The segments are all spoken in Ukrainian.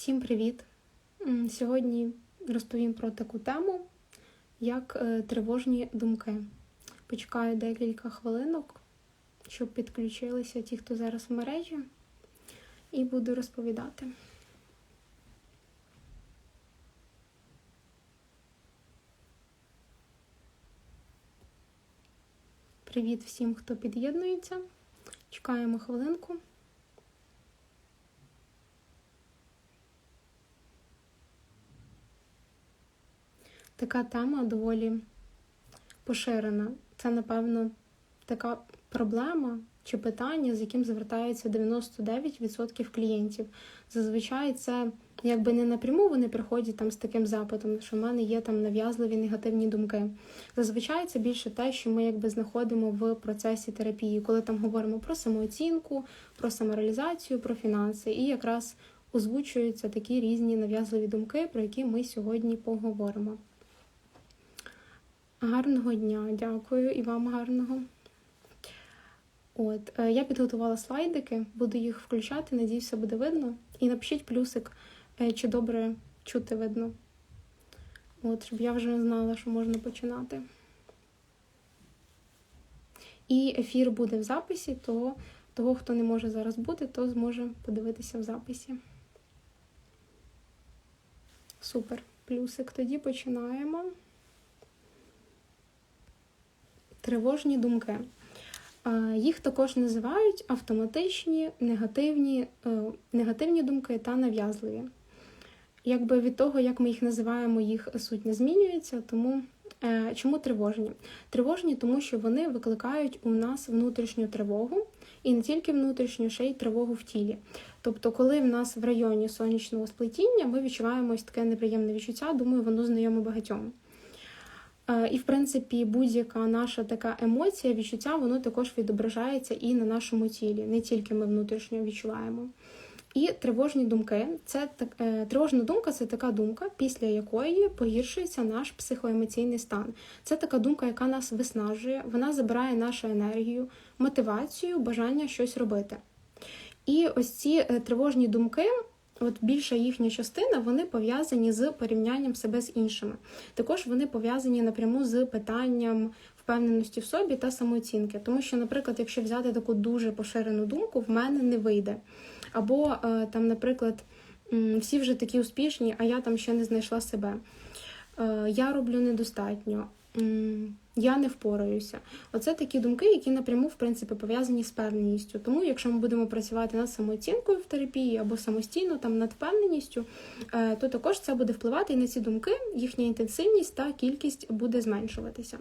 Всім привіт! Сьогодні розповім про таку тему, як е, тривожні думки. Почекаю декілька хвилинок, щоб підключилися ті, хто зараз в мережі, і буду розповідати. Привіт всім, хто під'єднується. Чекаємо хвилинку. Така тема доволі поширена. Це, напевно, така проблема чи питання, з яким звертаються 99% клієнтів. Зазвичай це якби не напряму вони приходять там з таким запитом, що в мене є там нав'язливі негативні думки. Зазвичай це більше те, що ми якби знаходимо в процесі терапії, коли там говоримо про самооцінку, про самореалізацію, про фінанси. І якраз озвучуються такі різні нав'язливі думки, про які ми сьогодні поговоримо. Гарного дня, дякую і вам гарного. От, е, я підготувала слайдики, буду їх включати, надіюсь, все буде видно. І напишіть плюсик, е, чи добре чути видно. От, щоб я вже знала, що можна починати. І ефір буде в записі, то того, хто не може зараз бути, то зможе подивитися в записі. Супер. Плюсик. Тоді починаємо. Тривожні думки. Їх також називають автоматичні, негативні, е, негативні думки та нав'язливі. Якби від того, як ми їх називаємо, їх суть не змінюється, тому е, чому тривожні? Тривожні, тому що вони викликають у нас внутрішню тривогу, і не тільки внутрішню, ще й тривогу в тілі. Тобто, коли в нас в районі сонячного сплетіння ми відчуваємо ось таке неприємне відчуття, думаю, воно знайоме багатьом. І, в принципі, будь-яка наша така емоція, відчуття, воно також відображається і на нашому тілі, не тільки ми внутрішньо відчуваємо. І тривожні думки це так е, тривожна думка це така думка, після якої погіршується наш психоемоційний стан. Це така думка, яка нас виснажує, вона забирає нашу енергію, мотивацію, бажання щось робити. І ось ці е, тривожні думки от більша їхня частина вони пов'язані з порівнянням себе з іншими. Також вони пов'язані напряму з питанням впевненості в собі та самооцінки. Тому що, наприклад, якщо взяти таку дуже поширену думку, в мене не вийде. Або е, там, наприклад, всі вже такі успішні, а я там ще не знайшла себе. Е, я роблю недостатньо я не впораюся. Оце такі думки, які напряму в принципі пов'язані з впевненістю. Тому, якщо ми будемо працювати над самооцінкою в терапії або самостійно там над впевненістю, е, то також це буде впливати і на ці думки, їхня інтенсивність та кількість буде зменшуватися.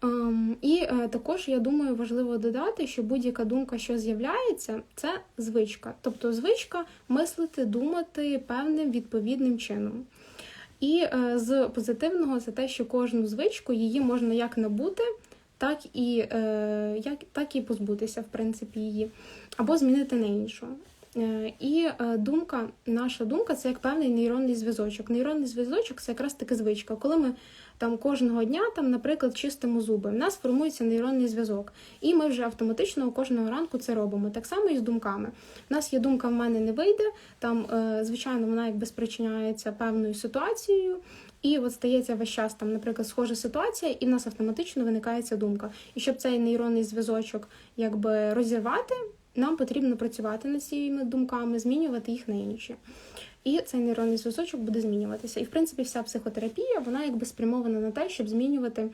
Um, і uh, також я думаю, важливо додати, що будь-яка думка, що з'являється, це звичка. Тобто звичка мислити, думати певним відповідним чином. І е, з позитивного це те, що кожну звичку її можна як набути, так і е, як, так і позбутися, в принципі, її, або змінити на іншу. Е, і думка, наша думка це як певний нейронний зв'язочок. Нейронний зв'язочок це якраз таки звичка. Коли ми там кожного дня, там, наприклад, чистимо зуби. В нас формується нейронний зв'язок, і ми вже автоматично кожного ранку це робимо. Так само і з думками. У нас є думка, в мене не вийде. Там, е, звичайно, вона якби спричиняється певною ситуацією. І от стається весь час там, наприклад, схожа ситуація, і в нас автоматично виникає ця думка. І щоб цей нейронний зв'язочок якби розірвати, нам потрібно працювати над цими думками, змінювати їх на інші і цей нейронний зв'язочок буде змінюватися. І, в принципі, вся психотерапія вона якби спрямована на те, щоб змінювати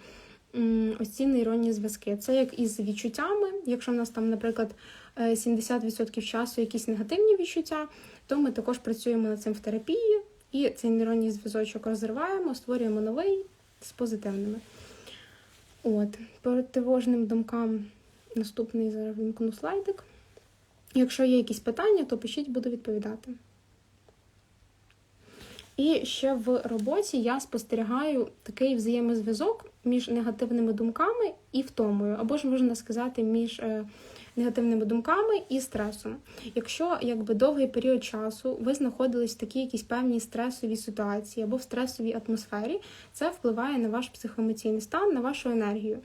ось ці нейронні зв'язки. Це як із відчуттями. Якщо в нас там, наприклад, 70% е, часу якісь негативні відчуття, то ми також працюємо над цим в терапії, і цей нейронний зв'язочок розриваємо, створюємо новий з позитивними. От, По тривожним думкам наступний зараз вімкну слайдик. Якщо є якісь питання, то пишіть, буду відповідати. І ще в роботі я спостерігаю такий взаємозв'язок між негативними думками і втомою, або ж можна сказати, між е, негативними думками і стресом. Якщо якби довгий період часу ви знаходились в такій якійсь певній стресовій ситуації або в стресовій атмосфері, це впливає на ваш психоемоційний стан, на вашу енергію,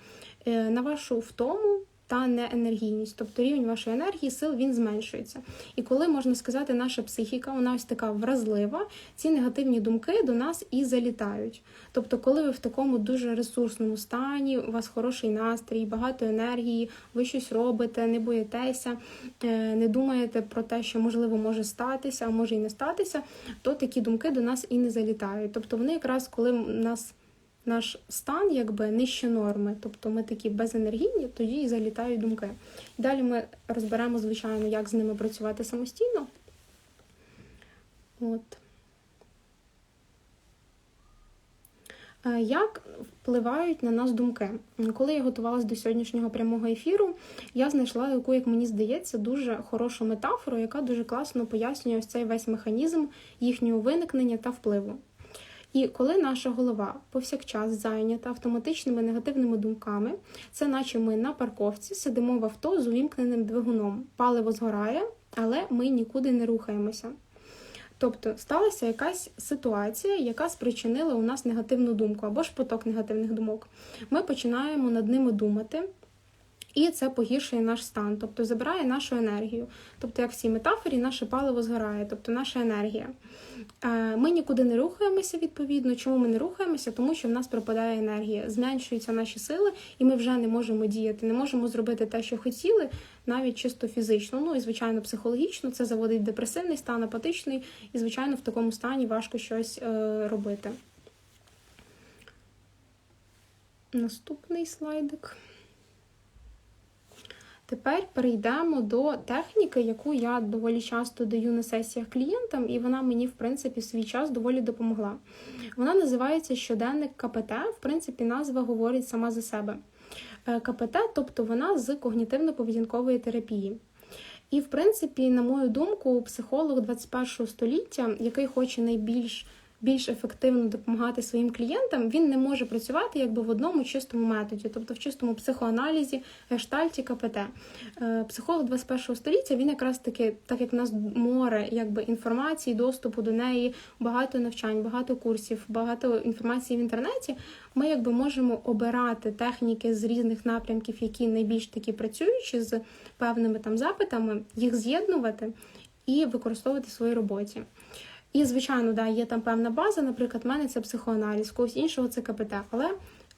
е, на вашу втому. Та неенергійність. Тобто рівень вашої енергії, сил він зменшується. І коли можна сказати, наша психіка, вона ось така вразлива, ці негативні думки до нас і залітають. Тобто, коли ви в такому дуже ресурсному стані, у вас хороший настрій, багато енергії, ви щось робите, не боїтеся, е, не думаєте про те, що можливо може статися, а може і не статися, то такі думки до нас і не залітають. Тобто вони якраз коли нас наш стан якби нижче норми, тобто ми такі безенергійні, тоді і залітають думки. Далі ми розберемо, звичайно, як з ними працювати самостійно. От. Е, як впливають на нас думки? Коли я готувалася до сьогоднішнього прямого ефіру, я знайшла таку, як мені здається, дуже хорошу метафору, яка дуже класно пояснює ось цей весь механізм їхнього виникнення та впливу. І коли наша голова повсякчас зайнята автоматичними негативними думками, це наче ми на парковці сидимо в авто з увімкненим двигуном. Паливо згорає, але ми нікуди не рухаємося. Тобто сталася якась ситуація, яка спричинила у нас негативну думку або ж поток негативних думок. Ми починаємо над ними думати. І це погіршує наш стан, тобто забирає нашу енергію. Тобто, як в цій метафорі, наше паливо згорає, тобто наша енергія. Е, ми нікуди не рухаємося відповідно. Чому ми не рухаємося? Тому що в нас пропадає енергія, зменшуються наші сили, і ми вже не можемо діяти, не можемо зробити те, що хотіли, навіть чисто фізично. Ну і звичайно, психологічно це заводить депресивний стан, апатичний, і, звичайно, в такому стані важко щось е, робити. Наступний слайдик. Тепер перейдемо до техніки, яку я доволі часто даю на сесіях клієнтам, і вона мені, в принципі, в свій час доволі допомогла. Вона називається щоденник КПТ. В принципі, назва говорить сама за себе. Е, КПТ, тобто вона з когнітивно-поведінкової терапії. І, в принципі, на мою думку, психолог 21 століття, який хоче найбільш більш ефективно допомагати своїм клієнтам, він не може працювати якби в одному чистому методі, тобто в чистому психоаналізі, гештальті, КПТ. Е, психолог 21 століття він якраз таки, так як в нас море якби інформації, доступу до неї, багато навчань, багато курсів, багато інформації в інтернеті. Ми якби можемо обирати техніки з різних напрямків, які найбільш такі працюючі з певними там запитами, їх з'єднувати і використовувати в своїй роботі. І, звичайно, да, є там певна база, наприклад, в мене це психоаналіз, когось іншого це КПТ, але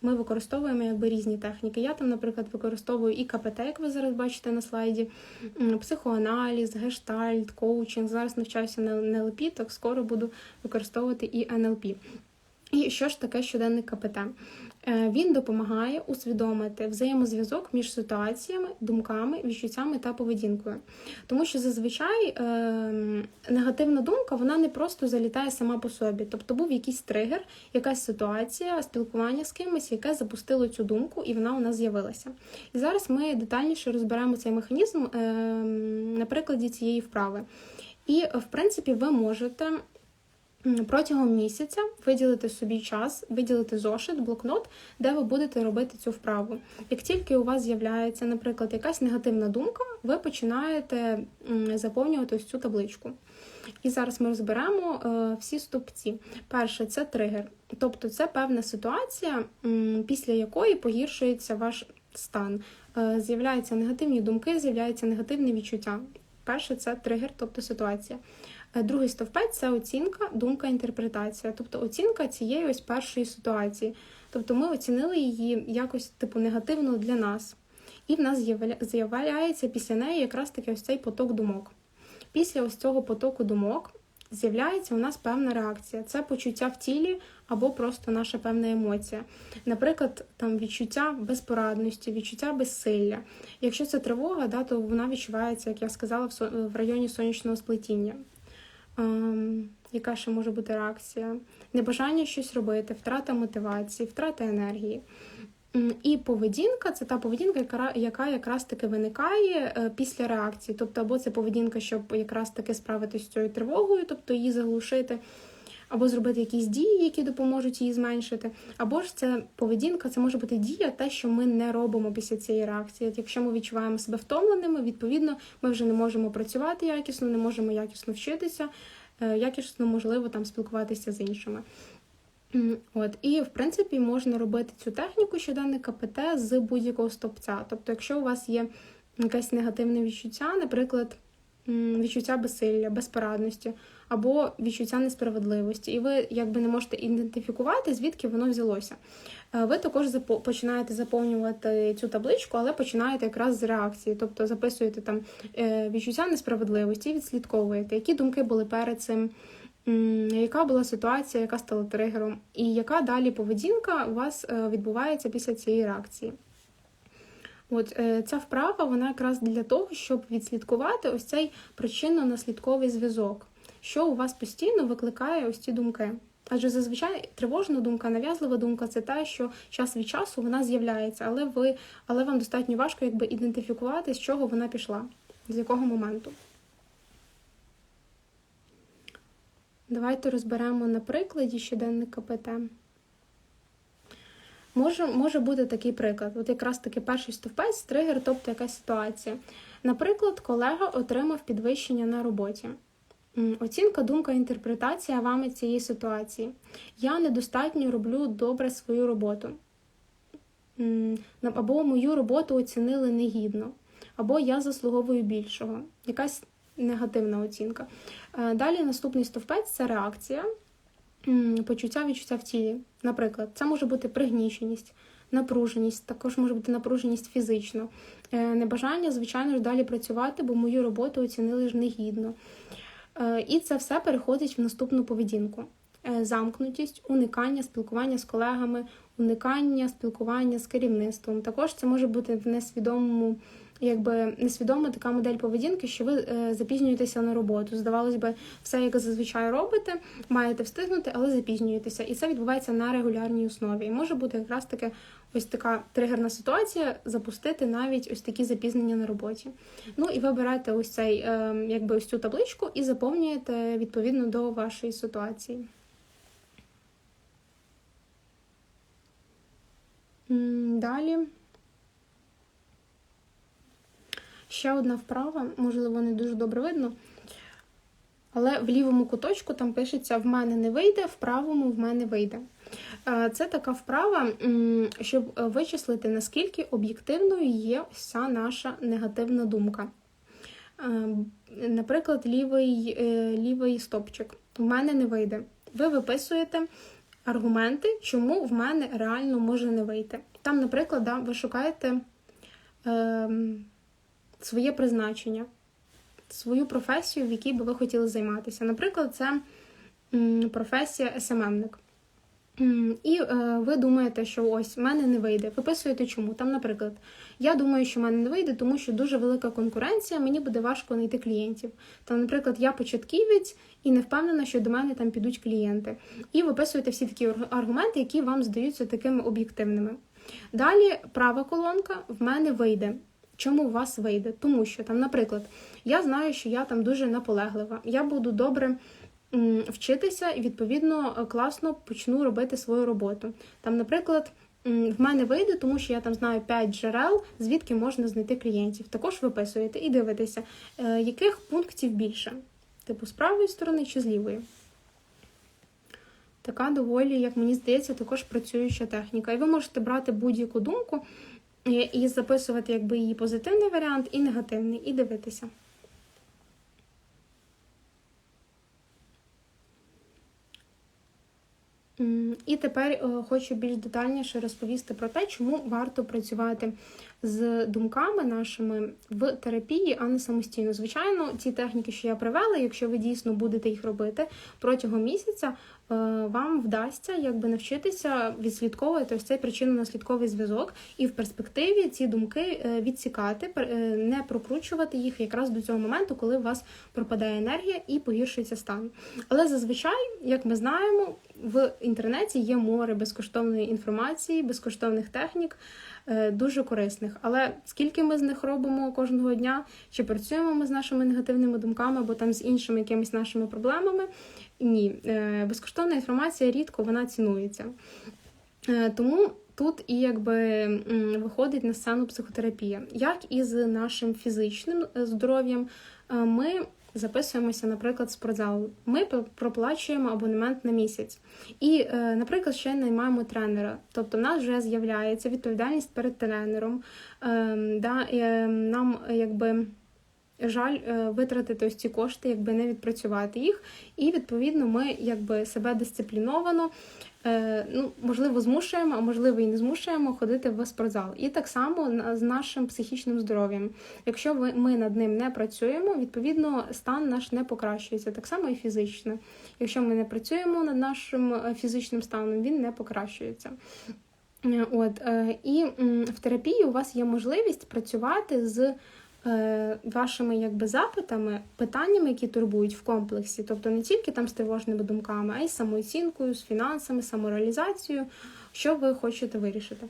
ми використовуємо якби різні техніки. Я там, наприклад, використовую і КПТ, як ви зараз бачите на слайді, психоаналіз, гештальт, коучинг. Зараз навчаюся на НЛП, так скоро буду використовувати і НЛП. І що ж таке щоденник КПТ? Е, він допомагає усвідомити взаємозв'язок між ситуаціями, думками, відчуттями та поведінкою. Тому що зазвичай е, негативна думка вона не просто залітає сама по собі. Тобто був якийсь тригер, якась ситуація, спілкування з кимось, яке запустило цю думку, і вона у нас з'явилася. І зараз ми детальніше розберемо цей механізм е, на прикладі цієї вправи. І, в принципі, ви можете Протягом місяця виділити собі час, виділити зошит, блокнот, де ви будете робити цю вправу. Як тільки у вас з'являється, наприклад, якась негативна думка, ви починаєте заповнювати ось цю табличку. І зараз ми розберемо е, всі стопці. Перше це тригер, тобто це певна ситуація, після якої погіршується ваш стан. Е, з'являються негативні думки, з'являються негативні відчуття. Перше це тригер, тобто ситуація. Е, другий стовпець це оцінка, думка, інтерпретація, тобто оцінка цієї ось першої ситуації. Тобто ми оцінили її якось типу негативно для нас. І в нас з'являється після неї якраз таки ось цей поток думок. Після ось цього потоку думок з'являється у нас певна реакція. Це почуття в тілі або просто наша певна емоція. Наприклад, там відчуття безпорадності, відчуття безсилля. Якщо це тривога, да, то вона відчувається, як я сказала, в районі сонячного сплетіння. Ем, яка ще може бути реакція? Небажання щось робити, втрата мотивації, втрата енергії. І поведінка це та поведінка, яка якраз таки виникає е, після реакції. Тобто, або це поведінка, щоб якраз таки справитися з цією тривогою, тобто її заглушити, або зробити якісь дії, які допоможуть її зменшити. Або ж це поведінка, це може бути дія, те, що ми не робимо після цієї реакції. Якщо ми відчуваємо себе втомленими, відповідно, ми вже не можемо працювати якісно, не можемо якісно вчитися, е, якісно можливо там спілкуватися з іншими. От, і в принципі можна робити цю техніку щоденник КПТ з будь-якого стовпця. Тобто, якщо у вас є якесь негативне відчуття, наприклад, відчуття безсилля, безпорадності або відчуття несправедливості, і ви якби не можете ідентифікувати, звідки воно взялося. Е, Ви також починаєте заповнювати цю табличку, але починаєте якраз з реакції, тобто записуєте там е, відчуття несправедливості, і відслідковуєте, які думки були перед цим. Яка була ситуація, яка стала тригером, і яка далі поведінка у вас е, відбувається після цієї реакції? От е, ця вправа вона якраз для того, щоб відслідкувати ось цей причинно-наслідковий зв'язок, що у вас постійно викликає ось ці думки. Адже зазвичай тривожна думка, нав'язлива думка це те, що час від часу вона з'являється, але ви, але вам достатньо важко якби ідентифікувати, з чого вона пішла, з якого моменту. Давайте розберемо на прикладі щоденник КПТ. Може, може бути такий приклад. От якраз таки перший стовпець, тригер, тобто якась ситуація. Наприклад, колега отримав підвищення на роботі. Оцінка, думка, інтерпретація вами цієї ситуації. Я недостатньо роблю добре свою роботу. Або мою роботу оцінили негідно, або я заслуговую більшого. Якась негативна оцінка. Е, Далі наступний стовпець це реакція, почуття, відчуття в тілі. Наприклад, це може бути пригніченість, напруженість, також може бути напруженість фізично, Е, небажання, звичайно ж, далі працювати, бо мою роботу оцінили ж негідно. Е, І це все переходить в наступну поведінку. Е, Замкнутість, уникання спілкування з колегами, уникання спілкування з керівництвом. Також це може бути в несвідомому, якби несвідома така модель поведінки, що ви е, запізнюєтеся на роботу. Здавалось би, все як зазвичай робите, маєте встигнути, але запізнюєтеся. І це відбувається на регулярній основі. І може бути якраз таки ось така тригерна ситуація запустити навіть ось такі запізнення на роботі. Ну і ви ось цей, е, якби ось цю табличку і заповнюєте відповідно до вашої ситуації. Далі. Ще одна вправа, можливо, не дуже добре видно. Але в лівому куточку там пишеться в мене не вийде, в правому в мене вийде. Е, Це така вправа, щоб вичислити, наскільки об'єктивною є ця наша негативна думка. Е, Наприклад, лівий, е, лівий стопчик. В мене не вийде. Ви виписуєте аргументи, чому в мене реально може не вийти. Там, наприклад, ви шукаєте е, своє призначення, свою професію, в якій би ви хотіли займатися. Наприклад, це професія СММник. І е, ви думаєте, що ось в мене не вийде. Виписуєте чому? Там, наприклад, я думаю, що в мене не вийде, тому що дуже велика конкуренція, мені буде важко знайти клієнтів. Там, наприклад, я початківець і не впевнена, що до мене там підуть клієнти. І виписуєте всі такі аргументи, які вам здаються такими об'єктивними. Далі права колонка в мене вийде. Чому у вас вийде? Тому що там, наприклад, я знаю, що я там дуже наполеглива. Я буду добре вчитися і відповідно класно почну робити свою роботу. Там, наприклад, в мене вийде, тому що я там знаю 5 джерел, звідки можна знайти клієнтів. Також виписуєте і дивитеся, е, яких пунктів більше, типу з правої сторони чи з лівої. Така доволі, як мені здається, також працююча техніка. І ви можете брати будь-яку думку і, записувати якби її позитивний варіант і негативний, і дивитися. І тепер е, хочу більш детальніше розповісти про те, чому варто працювати з думками нашими в терапії, а не самостійно. Звичайно, ті техніки, що я привела, якщо ви дійсно будете їх робити протягом місяця, вам вдасться якби навчитися відслідковувати ось цей причинно-наслідковий зв'язок, і в перспективі ці думки е, відсікати, е, не прокручувати їх якраз до цього моменту, коли у вас пропадає енергія і погіршується стан. Але зазвичай, як ми знаємо, в інтернеті є море безкоштовної інформації, безкоштовних технік, е, дуже корисних. Але скільки ми з них робимо кожного дня, чи працюємо ми з нашими негативними думками або там з іншими якимись нашими проблемами? Ні, Е, безкоштовна інформація рідко вона цінується. Е, Тому тут і якби виходить на сцену психотерапія, як і з нашим фізичним е, здоров'ям. Ми записуємося, наприклад, в спортзал. Ми проплачуємо абонемент на місяць. І, наприклад, ще наймаємо тренера. Тобто, в нас вже з'являється відповідальність перед тренером. Ем, ем, Нам якби. Жаль е, витратити ось ці кошти, якби не відпрацювати їх, і відповідно ми якби себе дисципліновано Е, ну, можливо, змушуємо, а можливо, і не змушуємо ходити в спортзал. І так само з нашим психічним здоров'ям. Якщо ми над ним не працюємо, відповідно стан наш не покращується. Так само і фізично. Якщо ми не працюємо над нашим е, фізичним станом, він не покращується. От, І в терапії у вас є можливість працювати з вашими якби запитами, питаннями, які турбують в комплексі, тобто не тільки там з тривожними думками, а й самооцінкою, з фінансами, самореалізацією, що ви хочете вирішити.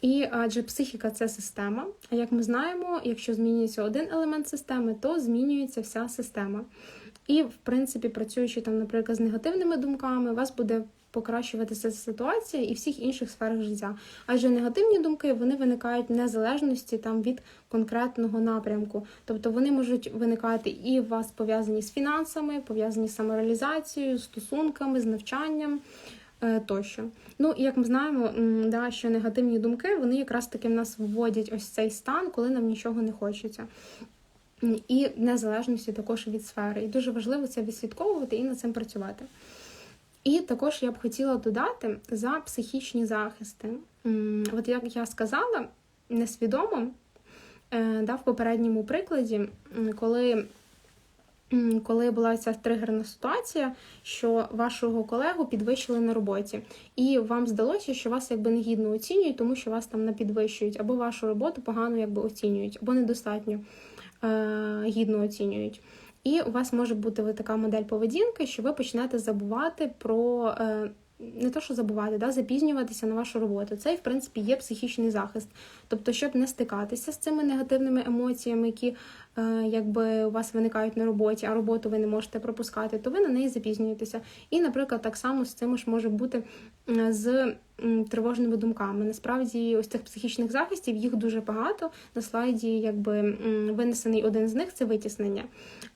І адже психіка це система. А як ми знаємо, якщо змінюється один елемент системи, то змінюється вся система. І, в принципі, працюючи там, наприклад, з негативними думками, у вас буде покращуватися ситуація і всіх інших сферах життя. Адже негативні думки вони виникають в незалежності там від конкретного напрямку. Тобто вони можуть виникати і у вас пов'язані з фінансами, пов'язані з самореалізацією, стосунками, з навчанням. Е, тощо. Ну, і як ми знаємо, да, що негативні думки вони якраз таки в нас вводять ось цей стан, коли нам нічого не хочеться. І незалежності також від сфери. І дуже важливо це відслідковувати і над цим працювати. І також я б хотіла додати за психічні захисти. От як я сказала, несвідомо е, да, в попередньому прикладі, коли коли була ця тригерна ситуація, що вашого колегу підвищили на роботі, і вам здалося, що вас якби негідно оцінюють, тому що вас там не підвищують, або вашу роботу погано якби оцінюють, або недостатньо е, гідно оцінюють. І у вас може бути така модель поведінки, що ви почнете забувати про. Е, не то, що забувати, да, запізнюватися на вашу роботу. Це, в принципі, є психічний захист. Тобто, щоб не стикатися з цими негативними емоціями, які якби у вас виникають на роботі, а роботу ви не можете пропускати, то ви на неї запізнюєтеся. І, наприклад, так само з цим ж може бути з тривожними думками. Насправді, ось цих психічних захистів їх дуже багато. На слайді, якби винесений один з них це витіснення.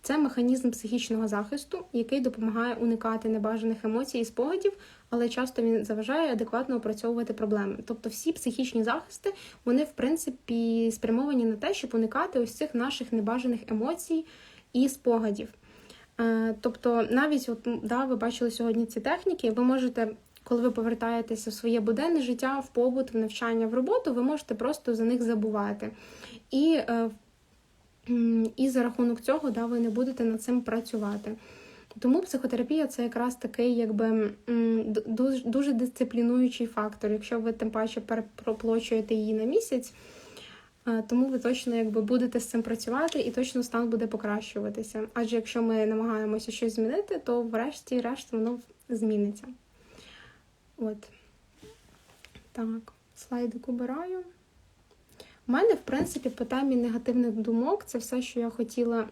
Це механізм психічного захисту, який допомагає уникати небажаних емоцій і спогадів, але часто він заважає адекватно опрацьовувати проблеми. Тобто, всі психічні захисти вони, в принципі, спрямовані на те, щоб уникати ось цих наших небажаних емоцій і спогадів. Е, тобто, навіть от, да, ви бачили сьогодні ці техніки, ви можете коли ви повертаєтеся в своє буденне життя, в побут, в навчання, в роботу, ви можете просто за них забувати. І е, і за рахунок цього да, ви не будете над цим працювати. Тому психотерапія це якраз такий якби дуже, дисциплінуючий фактор, якщо ви тим паче проплочуєте її на місяць. Тому ви точно якби будете з цим працювати і точно стан буде покращуватися. Адже якщо ми намагаємося щось змінити, то врешті-решт воно зміниться. От. Так, слайдик убираю. У мене, в принципі, по темі негативних думок це все, що я хотіла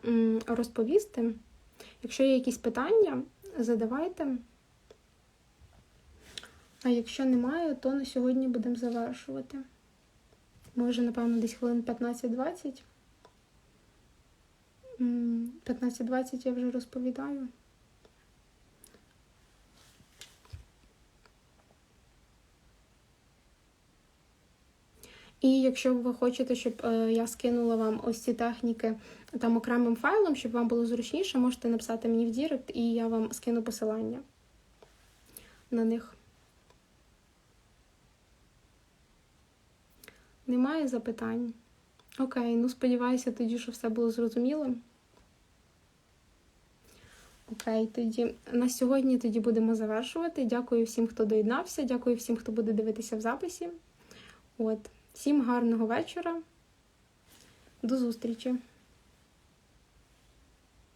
розповісти. Якщо є якісь питання, задавайте. А якщо немає, то на сьогодні будемо завершувати. Може, напевно, десь хвилин 15-20. 15-20 я вже розповідаю. І якщо ви хочете, щоб е, я скинула вам ось ці техніки там окремим файлом, щоб вам було зручніше, можете написати мені в Дірект, і я вам скину посилання на них. Немає запитань? Окей, ну сподіваюся, тоді, що все було зрозуміло. Окей, тоді на сьогодні тоді будемо завершувати. Дякую всім, хто доєднався. Дякую всім, хто буде дивитися в записі. От. Всім гарного вечора. До зустрічі!